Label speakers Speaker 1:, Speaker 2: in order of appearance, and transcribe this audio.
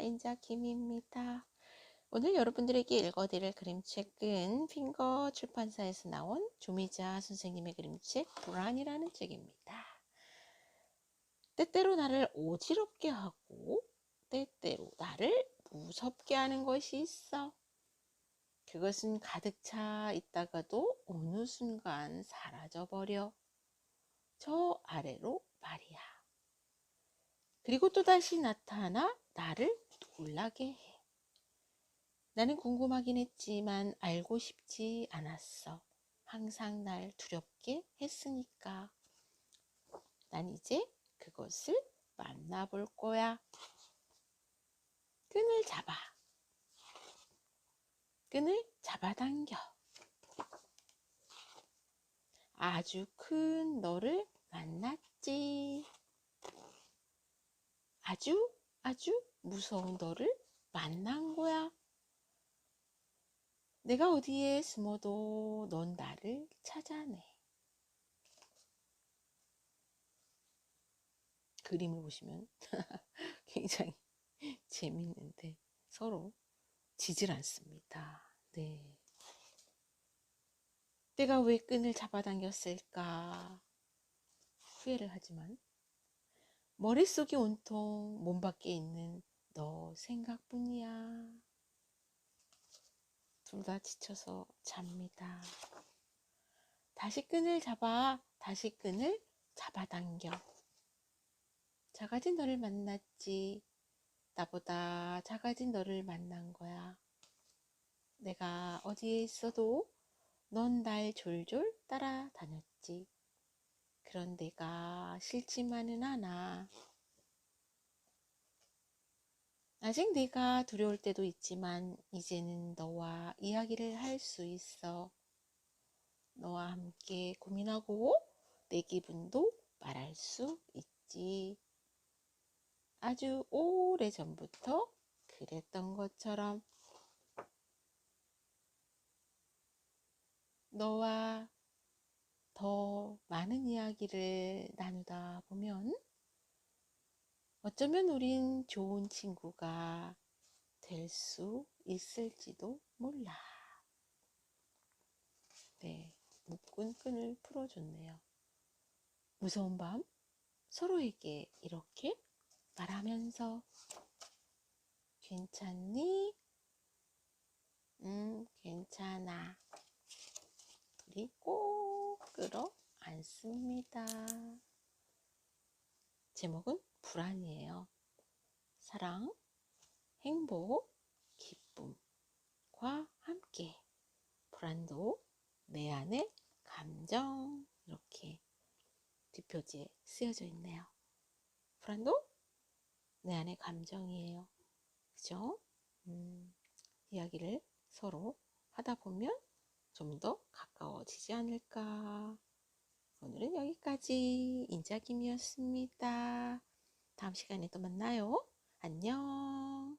Speaker 1: 인자김입니다. 오늘 여러분들에게 읽어드릴 그림책은 핑거 출판사에서 나온 조미자 선생님의 그림책 불안이라는 책입니다. 때때로 나를 어지럽게 하고 때때로 나를 무섭게 하는 것이 있어. 그것은 가득 차 있다가도 어느 순간 사라져버려. 저 아래로 말이야. 그리고 또다시 나타나 나를 놀라게 해. 나는 궁금하긴 했지만 알고 싶지 않았어. 항상 날 두렵게 했으니까. 난 이제 그것을 만나볼 거야. 끈을 잡아. 끈을 잡아당겨. 아주 큰 너를 만났지. 아주 아주 무서운 너를 만난 거야. 내가 어디에 숨어도 넌 나를 찾아내. 그림을 보시면 굉장히 재밌는데 서로 지질 않습니다. 네. 내가 왜 끈을 잡아당겼을까? 후회를 하지만 머릿속이 온통 몸 밖에 있는 너 생각뿐이야. 둘 다 지쳐서 잡니다. 다시 끈을 잡아, 다시 끈을 잡아당겨. 작아진 너를 만났지. 나보다 작아진 너를 만난 거야. 내가 어디에 있어도 넌 날 졸졸 따라다녔지. 그런 내가 싫지만은 않아. 아직 내가 두려울 때도 있지만 이제는 너와 이야기를 할 수 있어. 너와 함께 고민하고 내 기분도 말할 수 있지. 아주 오래 전부터 그랬던 것처럼 너와 더 많은 이야기를 나누다 보면 어쩌면 우린 좋은 친구가 될 수 있을지도 몰라. 네, 묶은 끈을 풀어줬네요. 무서운 밤 서로에게 이렇게 말하면서 괜찮니? 음, 괜찮아. 꼭 끌어 안습니다. 제목은 불안이에요. 사랑, 행복, 기쁨과 함께 불안도 내 안의 감정 이렇게 뒷표지에 쓰여져 있네요. 불안도 내 안의 감정이에요. 그죠? 음, 이야기를 서로 하다 보면 좀 더 가까워지지 않을까. 오늘은 여기까지 인자김이었습니다. 다음 시간에 또 만나요. 안녕.